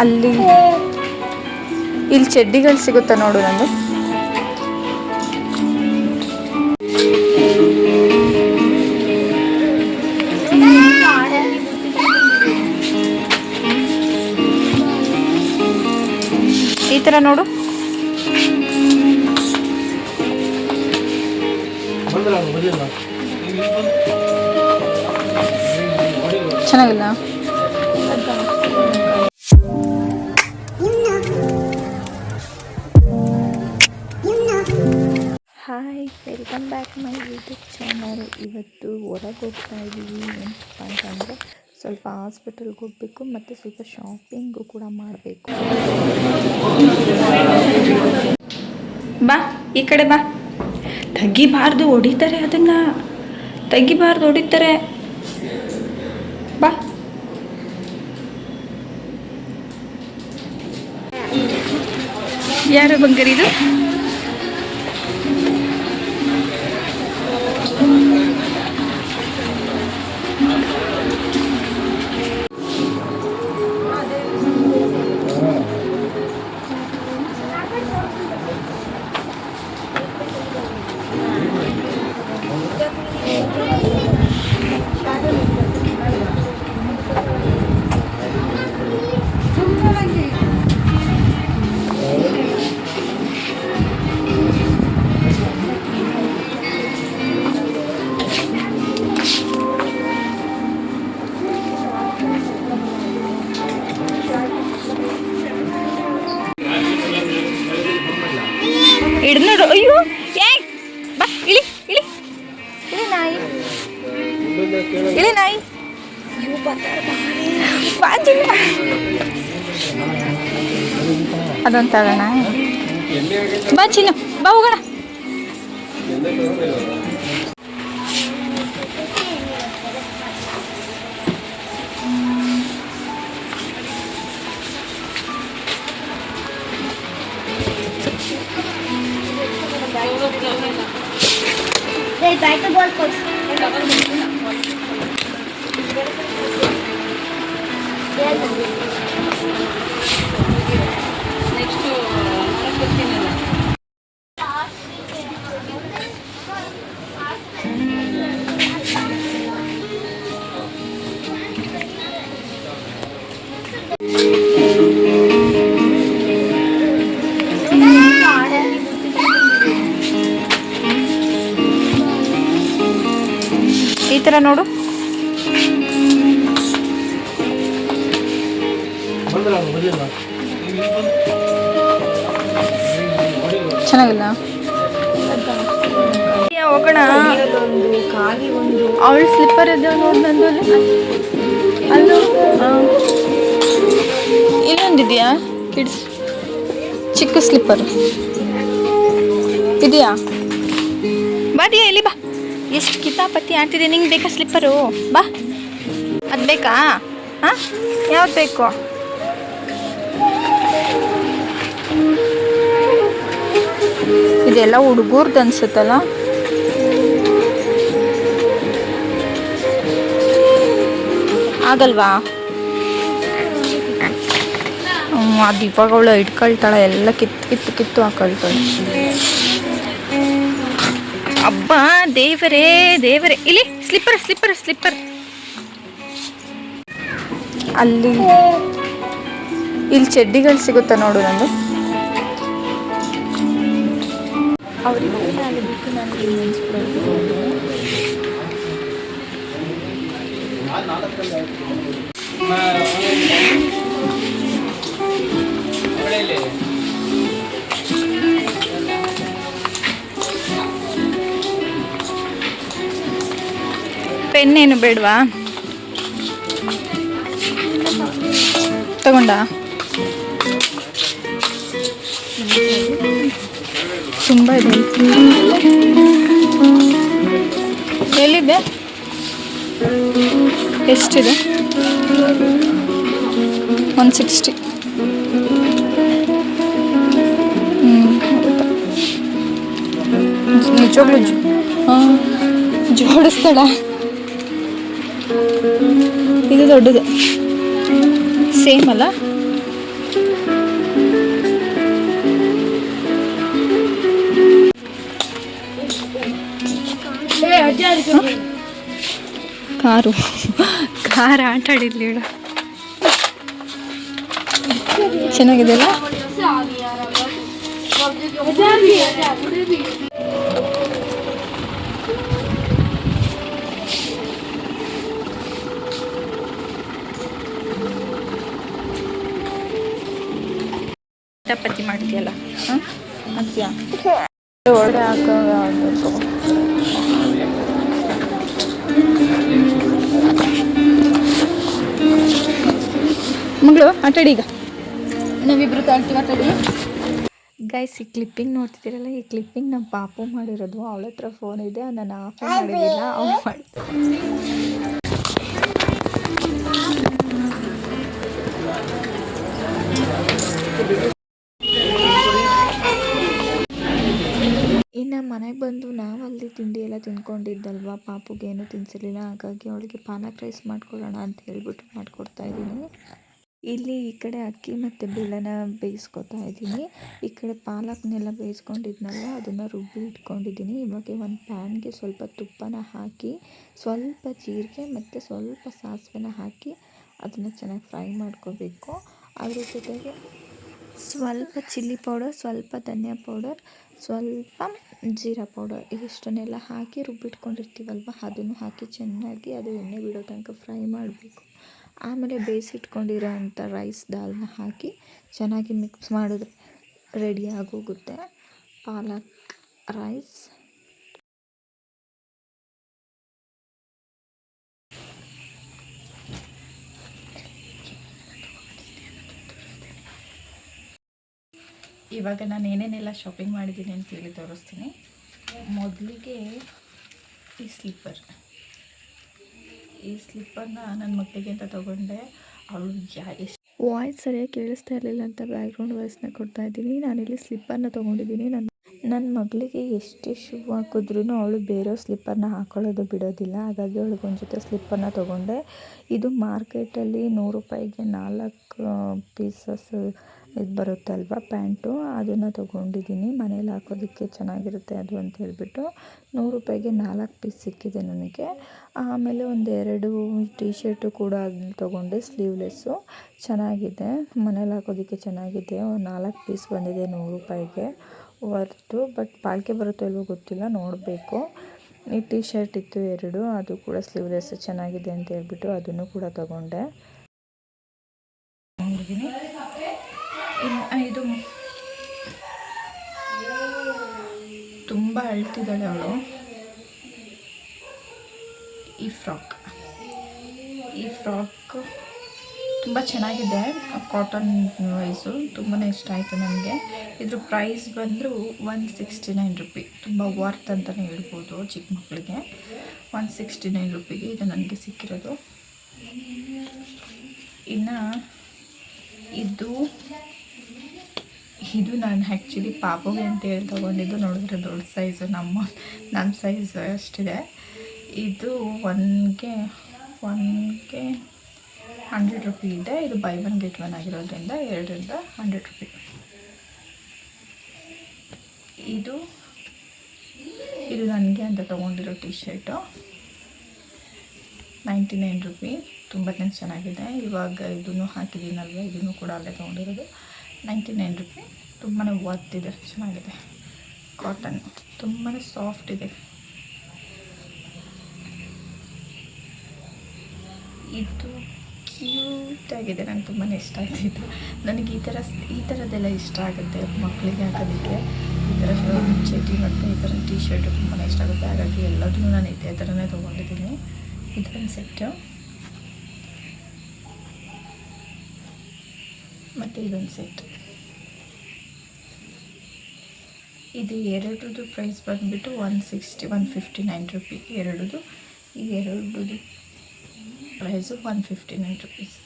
ಅಲ್ಲಿ ಇಲ್ಲಿ ಚಡ್ಡಿಗಳು ಸಿಗುತ್ತಾ ನೋಡು ನಂದು. ಈ ಥರ ನೋಡು. ಚೆನ್ನಾಗಿಲ್ಲ? ಬ್ಯಾಕ್ ಮೈ ಯೂಟ್ಯೂಬ್ ಚಾನಲ್ ಇವತ್ತು ಹೊರಗೆ ಹೋಗ್ತಾ ಇದ್ದೀವಿ ಏನಪ್ಪ ಅಂತಂದರೆ ಸ್ವಲ್ಪ ಹಾಸ್ಪಿಟಲ್ಗೆ ಹೋಗಬೇಕು ಮತ್ತು ಸ್ವಲ್ಪ ಶಾಪಿಂಗು ಕೂಡ ಮಾಡಬೇಕು. ಬಾ, ಈ ಕಡೆ ಬಾ. ತೆಗಿಬಾರ್ದು, ಹೊಡಿತಾರೆ ಅದನ್ನು. ತೆಗಿಬಾರ್ದು, ಹೊಡಿತಾರೆ. ಬಾ. ಯಾರು ಬಂಗಾರಿದು ಇಳಿ ನಾಯಿ ಬಾ ಚಿನ್ನ. ಅದೊಂದು ತಗೋಣ ಬಾ ಚಿನ್ನು ಬಾ ಹೋಗೋಣ Dai, vai Thank mm you. ಥರ ನೋಡು. ಚೆನ್ನಾಗಿಲ್ಲ? ಹೋಗೋಣ. ಅವಳ ಸ್ಲಿಪ್ಪರ್ ಇದೆ ನೋಡಿ ನಂದು ಅಲ್ಲಿ. ಇನ್ನೊಂದಿದೆಯಾ? ಕಿಡ್ಸ್ ಚಿಕ್ಕ ಸ್ಲಿಪ್ಪರ್ ಇದೆಯಾ? ಬಾಡಿಯಾ ಇಲ್ಲಿ ಬಾ. ಎಷ್ಟು ಕಿತಾಪತಿ ಆಗ್ತಿದೆ ನಿಂಗೆ ಬೇಕಾ ಸ್ಲಿಪ್ಪರು? ಬಾ. ಅದು ಬೇಕಾ? ಹಾಂ? ಯಾವ್ದು ಬೇಕು? ಇದೆಲ್ಲ ಹುಡುಗರ್ದು ಅನ್ಸುತ್ತಲ್ಲ? ಆಗಲ್ವಾ? ಅದು ಇವಾಗ ಅವಳು ಇಟ್ಕೊಳ್ತಾಳೆ, ಎಲ್ಲ ಕಿತ್ತು ಕಿತ್ತು ಕಿತ್ತು ಹಾಕೊಳ್ತಾಳೆ. ಅಬ್ಬ ದೇವರೇ ದೇವರೇ. ಇಲ್ಲಿ ಸ್ಲಿಪ್ಪರ್ ಸ್ಲಿಪ್ಪರ್ ಸ್ಲಿಪ್ಪರ್ ಅಲ್ಲಿ ಇಲ್ಲಿ ಚಡ್ಡಿಗಳು ಸಿಗುತ್ತಾ ನೋಡು ನಂದು. ಅವರಿಗೆ ನಾನು ಬಿಟ್ಟು ಪೆನ್ ಏನು ಬೇಡವಾ? ತಗೊಂಡ? ತುಂಬ ಇದೆ. ಎಲ್ಲಿದೆ? ಎಷ್ಟಿದೆ? ಒನ್ ಸಿಕ್ಸ್ಟಿ ನಿಜವಾಗ್ಲೂ ಹಾಂ ಜೋಡಿಸ್ತಾಳ? ಇದು ದೊಡ್ಡದು. ಸೇಮ್ ಅಲ್ಲ? ಕಾರು. ಕಾರ್ ಆಟ ಆಡಿರ್ಲಿಲ್ಲ ಚೆನ್ನಾಗಿದೆಯಲ್ಲ? ಚಪಾತಿ ಮಾಡ್ತೀಯಲ್ಲ? ಹಾಂ ಹಾಕೋ ಮಗಳು, ಆಟಾಡಿ ಈಗ. ನಾವಿಬ್ರು ತಾಳ್ತೀವಿ, ಆಟಾಡಿ. ಗೈಸ್ ಈ ಕ್ಲಿಪ್ಪಿಂಗ್ ನೋಡ್ತಿದ್ದೀರಲ್ಲ, ಈ ಕ್ಲಿಪ್ಪಿಂಗ್ ನಮ್ಮ ಪಾಪು ಮಾಡಿರೋದು. ಅವಳ ಹತ್ರ ಫೋನ್ ಇದೆ, ನಾನು ಆಫ್ ಮಾಡಿಲ್ಲ ಆಫ್ ಮನೆಗೆ ಬಂದು ನಾವಲ್ಲಿ ತಿಂಡಿ ಎಲ್ಲ ತಿನ್ಕೊಂಡಿದ್ದಲ್ವ? ಪಾಪುಗೆ ಏನೂ ತಿನ್ಸಿರ್ಲಿಲ್ಲ. ಹಾಗಾಗಿ ಅವಳಿಗೆ ಪಾಲಕ್ ರೈಸ್ ಮಾಡ್ಕೊಡೋಣ ಅಂತ ಹೇಳ್ಬಿಟ್ಟು ಮಾಡ್ಕೊಡ್ತಾ ಇದ್ದೀನಿ. ಇಲ್ಲಿ ಈ ಕಡೆ ಅಕ್ಕಿ ಮತ್ತು ಬೇಳೆನ ಬೇಯಿಸ್ಕೊತಾ ಇದ್ದೀನಿ. ಈ ಕಡೆ ಪಾಲಕ್ನೆಲ್ಲ ಬೇಯಿಸ್ಕೊಂಡಿದ್ನಲ್ಲ, ಅದನ್ನು ರುಬ್ಬಿ ಇಟ್ಕೊಂಡಿದ್ದೀನಿ. ಇವಾಗ ಒಂದು ಪ್ಯಾನ್ಗೆ ಸ್ವಲ್ಪ ತುಪ್ಪನ ಹಾಕಿ, ಸ್ವಲ್ಪ ಜೀರಿಗೆ ಮತ್ತು ಸ್ವಲ್ಪ ಸಾಸಿವೆನ ಹಾಕಿ, ಅದನ್ನು ಚೆನ್ನಾಗಿ ಫ್ರೈ ಮಾಡ್ಕೋಬೇಕು. ಅದ್ರ ಜೊತೆಗೆ ಸ್ವಲ್ಪ ಚಿಲ್ಲಿ ಪೌಡರ್, ಸ್ವಲ್ಪ ಧನಿಯಾ ಪೌಡರ್, ಸ್ವಲ್ಪ ಜೀರಾ ಪೌಡರ್. ಇಷ್ಟನ್ನೆಲ್ಲ ಹಾಕಿ ರುಬ್ಬಿಟ್ಕೊಂಡಿರ್ತೀವಲ್ವ, ಅದನ್ನು ಹಾಕಿ ಚೆನ್ನಾಗಿ ಅದು ಎಣ್ಣೆ ಬಿಡೋ ತನಕ ಫ್ರೈ ಮಾಡಬೇಕು. ಆಮೇಲೆ ಬೇಯಿಸಿಟ್ಕೊಂಡಿರೋ ಅಂಥ ರೈಸ್ ದಾಲ್ನ ಹಾಕಿ ಚೆನ್ನಾಗಿ ಮಿಕ್ಸ್ ಮಾಡಿದ್ರೆ ರೆಡಿ ಆಗೋಗುತ್ತೆ. ಪಾಲಕ್ ರೈಸ್ ಇವಾಗ ನಾನು ಏನೇನೆಲ್ಲ ಶಾಪಿಂಗ್ ಮಾಡಿದ್ದೀನಿ ಅಂತ ಹೇಳಿ ತೋರಿಸ್ತೀನಿ. ಮೊದಲಿಗೆ ಈ ಸ್ಲಿಪ್ಪರ್ ಈ ಸ್ಲಿಪ್ಪರ್ನ ನನ್ನ ಮಕ್ಕಳಿಗೆ ಅಂತ ತೊಗೊಂಡೆ. ಅವಳು ಯಾ ಎಷ್ಟು ವಾಯ್ಸ್ ಸರಿಯಾಗಿ ಕೇಳಿಸ್ತಾ ಇರಲಿಲ್ಲ ಅಂತ ಬ್ಯಾಕ್ಗ್ರೌಂಡ್ ವಾಯ್ಸ್ನ ಕೊಡ್ತಾ ಇದ್ದೀನಿ. ನಾನಿಲ್ಲಿ ಸ್ಲಿಪ್ಪರ್ನ ತೊಗೊಂಡಿದ್ದೀನಿ. ನನ್ನ ನನ್ನ ಮಗಳಿಗೆ ಎಷ್ಟೇ ಶೂ ಹಾಕಿದ್ರೂ ಅವಳು ಬೇರೆ ಸ್ಲಿಪ್ಪರ್ನ ಹಾಕೊಳ್ಳೋದು ಬಿಡೋದಿಲ್ಲ. ಹಾಗಾಗಿ ಅವಳಿಗೆ ಒಂದು ಜೊತೆ ಸ್ಲಿಪ್ಪರ್ನ ತೊಗೊಂಡೆ. ಇದು ಮಾರ್ಕೆಟಲ್ಲಿ ನೂರು ರೂಪಾಯಿಗೆ ನಾಲ್ಕು ಪೀಸಸ್ ಇದು ಬರುತ್ತಲ್ವ ಪ್ಯಾಂಟು? ಅದನ್ನು ತೊಗೊಂಡಿದ್ದೀನಿ. ಮನೇಲಿ ಹಾಕೋದಕ್ಕೆ ಚೆನ್ನಾಗಿರುತ್ತೆ ಅದು ಅಂತ ಹೇಳಿಬಿಟ್ಟು ನೂರು ರೂಪಾಯಿಗೆ ನಾಲ್ಕು ಪೀಸ್ ಸಿಕ್ಕಿದೆ ನನಗೆ. ಆಮೇಲೆ ಒಂದು ಎರಡು ಟೀ ಶರ್ಟು ಕೂಡ ಅದನ್ನ ತೊಗೊಂಡೆ, ಸ್ಲೀವ್ಲೆಸ್ಸು. ಚೆನ್ನಾಗಿದೆ. ಮನೇಲಿ ಹಾಕೋದಕ್ಕೆ ಚೆನ್ನಾಗಿದೆ. ನಾಲ್ಕು ಪೀಸ್ ಬಂದಿದೆ ನೂರು ರೂಪಾಯಿಗೆ. ವರ್ತು. ಬಟ್ ಬಾಳಿಕೆ ಬರುತ್ತೋ ಇಲ್ವೋ ಗೊತ್ತಿಲ್ಲ. ನೋಡಬೇಕು. ಈ ಟೀ ಶರ್ಟ್ ಇತ್ತು ಎರಡು. ಅದು ಕೂಡ ಸ್ಲೀವ್ಲೆಸ್ ಚೆನ್ನಾಗಿದೆ ಅಂತ ಹೇಳ್ಬಿಟ್ಟು ಅದನ್ನು ಕೂಡ ತೊಗೊಂಡೆ. ಇದು. ತುಂಬ ಅಳ್ತಿದ್ದಾಳೆ ಅವಳು. ಈ ಫ್ರಾಕ್. ಈ ಫ್ರಾಕ್ ತುಂಬ ಚೆನ್ನಾಗಿದೆ ಕಾಟನ್ ವೈಸು ತುಂಬಾ ಇಷ್ಟ ಆಯಿತು ನನಗೆ. ಇದ್ರ ಪ್ರೈಸ್ ಬಂದರೂ ಒನ್ ಸಿಕ್ಸ್ಟಿ ನೈನ್ ರುಪಿ ತುಂಬ ವರ್ತ್ ಅಂತಲೇ ಹೇಳ್ಬೋದು ಚಿಕ್ಕ ಮಕ್ಕಳಿಗೆ. ಒನ್ ಸಿಕ್ಸ್ಟಿ ನೈನ್ ರುಪಿಗೆ ಇದು ನನಗೆ ಸಿಕ್ಕಿರೋದು. ಇನ್ನು, ಇದು ಇದು ನಾನು ಆ್ಯಕ್ಚುಲಿ ಪಾಪುಗೆ ಅಂತ ಹೇಳಿ ತೊಗೊಂಡಿದ್ದು ನೋಡಿದ್ರೆ ದೊಡ್ಡ ಸೈಜು ನಮ್ಮ ನಮ್ಮ ಸೈಜು ಅಷ್ಟಿದೆ. ಇದು ಒನ್ಗೆ ಒನ್ಗೆ ಹಂಡ್ರೆಡ್ ರುಪಿ ಇದೆ. ಇದು ಬೈ ಒನ್ ಗೆಟ್ ಒನ್ ಆಗಿರೋದ್ರಿಂದ ಎರಡರಿಂದ ಹಂಡ್ರೆಡ್ ರುಪಿ ಇದು ಇದು ನನಗೆ ಅಂತ ತೊಗೊಂಡಿರೋ T shirt ninety nine rupee ತುಂಬ ಚೆನ್ನಾಗಿದೆ. ಇವಾಗ ಇದನ್ನು ಹಾಕಿದ್ದೀನಲ್ವ? ಇದನ್ನು ಕೂಡ ಅಲ್ಲೇ ತೊಗೊಂಡಿರೋದು. Ninety nine rupee. ತುಂಬಾ ವರ್ತ್ ಇದೆ. ಚೆನ್ನಾಗಿದೆ. ಕಾಟನ್ ತುಂಬಾ ಸಾಫ್ಟ್ ಇದೆ. ಇದು ಕ್ಯೂಟಾಗಿದೆ ನಂಗೆ ತುಂಬಾ ಇಷ್ಟ ಆಯಿತು ಇದು. ನನಗೆ ಈ ಥರ ಈ ಥರದ್ದೆಲ್ಲ ಇಷ್ಟ ಆಗುತ್ತೆ ಮಕ್ಕಳಿಗೆ ಹಾಕೋದಕ್ಕೆ. ಈ ಥರ ಚಟಿ ಮತ್ತು ಈ ಥರ ಟೀ ಶರ್ಟು ತುಂಬಾ ಇಷ್ಟ ಆಗುತ್ತೆ. ಹಾಗಾಗಿ ಎಲ್ಲದನ್ನೂ ನಾನು ಇದೇ ಥರನೇ ತೊಗೊಂಡಿದ್ದೀನಿ. ಇದೊಂದು ಸೆಟ್ಟು ಮತ್ತು ಇದೊಂದು ಸೆಟ್ ಇದು ಎರಡುದು ಪ್ರೈಸ್ ಬಂದುಬಿಟ್ಟು one sixty one fifty nine rupee ಎರಡದು ಈ ಎರಡುದು price one fifty nine rupees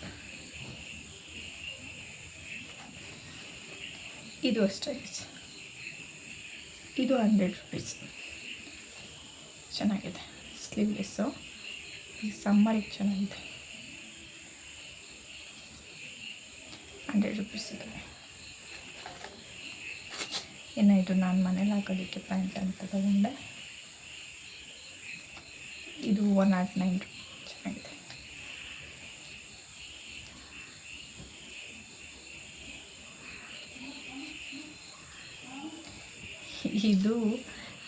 ಇದು ಅಷ್ಟೇ ಇದು ಹಂಡ್ರೆಡ್ ರುಪೀಸ್ ಚೆನ್ನಾಗಿದೆ. ಸ್ಲೀವ್ಲೆಸ್ಸು ಈ ಸಮ್ಮರಿಗೆ ಚೆನ್ನಾಗಿದೆ. ಹಂಡ್ರೆಡ್ ರುಪೀಸ್ ಇದೆ ಇನ್ನು ಇದು ನಾನು ಮನೇಲಿ ಹಾಕೋದಕ್ಕೆ ಪ್ಯಾಂಟ್ ಅಂತ ತಗೊಂಡೆ. ಇದು ಒನ್ ನಾಟ್ ನೈನ್ ಚೆನ್ನಾಗಿದೆ. ಇದು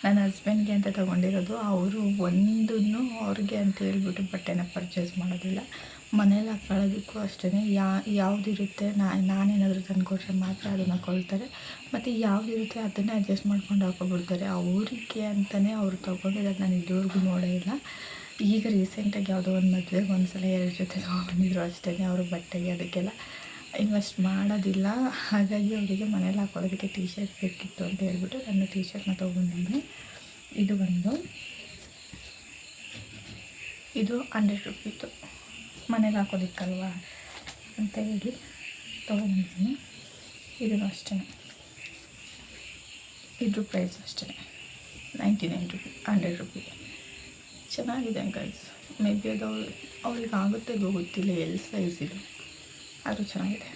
ನನ್ನ ಹಸ್ಬೆಂಡ್ಗೆ ಅಂತ ತೊಗೊಂಡಿರೋದು. ಅವರು ಒಂದನ್ನು ಅವ್ರಿಗೆ ಅಂತ ಹೇಳ್ಬಿಟ್ಟು ಬಟ್ಟೆನ ಪರ್ಚೇಸ್ ಮಾಡೋದಿಲ್ಲ. ಮನೇಲಿ ಹಾಕೊಳ್ಳೋದಕ್ಕೂ ಅಷ್ಟೇ ಯಾ, ಯಾವುದಿರುತ್ತೆ, ನಾ, ನಾನೇನಾದರೂ ತಂದುಕೊಟ್ರೆ ಮಾತ್ರ ಅದನ್ನು ಕೊಳ್ತಾರೆ ಮತ್ತು ಯಾವುದಿರುತ್ತೆ ಅದನ್ನೇ ಅಡ್ಜಸ್ಟ್ ಮಾಡ್ಕೊಂಡು ಹಾಕೊಬಿಡ್ತಾರೆ. ಅವರಿಗೆ ಅಂತಲೇ ಅವರು ತೊಗೊಂಡಿರೋದು. ನಾನು ಇದುವರೆಗೂ ನೋಡೇ ಇಲ್ಲ. ಈಗ ರೀಸೆಂಟಾಗಿ ಯಾವುದೋ ಒಂದು ಮದುವೆಗೆ ಒಂದು ಸಲ ಎರಡು ಜೊತೆ ತೊಗೊಂಡಿದ್ರು ಅಷ್ಟೇ ಅವರು ಬಟ್ಟೆಗೆ ಅದಕ್ಕೆಲ್ಲ. ಇನ್ವೆಸ್ಟ್ ಮಾಡೋದಿಲ್ಲ. ಹಾಗಾಗಿ ಅವರಿಗೆ ಮನೇಲಿ ಹಾಕೊಳ್ಳೋದಕ್ಕೆ ಟೀ ಶರ್ಟ್ ಬೇಕಿತ್ತು ಅಂತ ಹೇಳ್ಬಿಟ್ಟು ನಾನು ಟೀ ಶರ್ಟ್ನ ತೊಗೊಂಡಿದ್ದೀನಿ ಇದು ಒಂದು ಇದು ಹಂಡ್ರೆಡ್ ರುಪೀತು ಮನೇಲಿ ಹಾಕೋದಿಕ್ಕಲ್ವ ಅಂತ ಹೇಳಿ ತೊಗೊಂಡಿದ್ದೀನಿ. ಇದು ಅಷ್ಟೇ. ಇದ್ರ ಪ್ರೈಸ್ ಅಷ್ಟೇ. Ninety nine rupee hundred rupee. ಚೆನ್ನಾಗಿದೆ ಗೈಸ್ ಮೇ ಬಿ ಅದು ಅವ್ರಿಗೆ ಆಗುತ್ತೆ ಗೊತ್ತಿಲ್ಲ ಎಲ್ಲಿ ಸೈಜ್ ಇದು. ಅದು ಚೆನ್ನಾಗಿದೆ.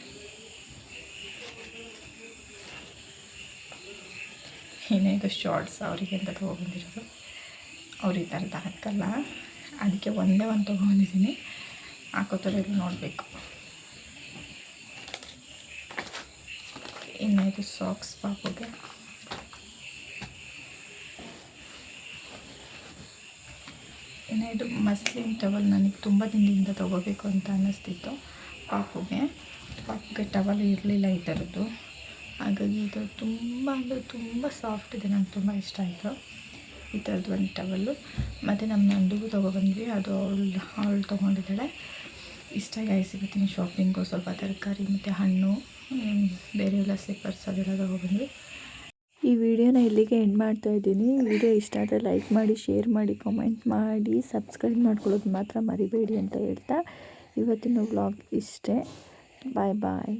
ಏನೇ ಇದು ಶಾರ್ಟ್ಸ್ ಅವರಿಗೆ ಅಂತ ತೊಗೊಬಂದಿರೋದು ಅವ್ರು ಈ ಥರದ್ದು ಹಾಕಲ್ಲ ಅದಕ್ಕೆ ಒಂದೇ ಒಂದು ತೊಗೊಂಡಿದ್ದೀನಿ. ಹಾಕೋತಾರೆ ನೋಡಬೇಕು. ಇನ್ನು ಸಾಕ್ಸ್ ಪಾಪುಗೆ. ಇನ್ನು ಮಸ್ಲಿನ್ ಟವಲ್ ನನಗೆ ತುಂಬ ದಿನದಿಂದ ತೊಗೋಬೇಕು ಅಂತ ಅನ್ನಿಸ್ತಿತ್ತು. ಪಾಪುಗೆ. ಪಾಪುಗೆ ಟವಲ್ ಇರಲಿಲ್ಲ ಈ ಥರದ್ದು. ಹಾಗಾಗಿ ಇದು ತುಂಬ ಅಂದರೆ ತುಂಬ ಸಾಫ್ಟ್ ಇದೆ, ನಂಗೆ ತುಂಬ ಇಷ್ಟ ಆಯಿತು. ಈ ಥರದ್ದು ಒಂದು ಟವಲ್ಲು ಮತ್ತು ನಮ್ಮ ನಂದಿಗೂ ತೊಗೊಬಂದ್ವಿ ಅದು ಅವಳು ಅವಳು ತೊಗೊಂಡಿದ್ದಾಳೆ. ಇಷ್ಟ ಆಗಿ ಸಿಗುತ್ತೀನಿ ಶಾಪಿಂಗು ಸ್ವಲ್ಪ ತರಕಾರಿ ಮತ್ತು ಹಣ್ಣು ಬೇರೆಲ್ಲ ಸ್ಲಿಪ್ಪರ್ಸ್ ಅದೆಲ್ಲ ತೊಗೊಬಂದ್ವಿ ಈ ವಿಡಿಯೋನ ಇಲ್ಲಿಗೆ ಎಂಡ್ ಮಾಡ್ತಾ ಇದ್ದೀನಿ. ವಿಡಿಯೋ ಇಷ್ಟ ಆದರೆ ಲೈಕ್ ಮಾಡಿ ಶೇರ್ ಮಾಡಿ ಕಾಮೆಂಟ್ ಮಾಡಿ ಸಬ್ಸ್ಕ್ರೈಬ್ ಮಾಡ್ಕೊಳ್ಳೋದು ಮಾತ್ರ ಮರಿಬೇಡಿ ಅಂತ ಹೇಳ್ತಾ. ಇವತ್ತಿನ ವ್ಲಾಗ್ ಇಷ್ಟೇ. ಬಾಯ್ ಬಾಯ್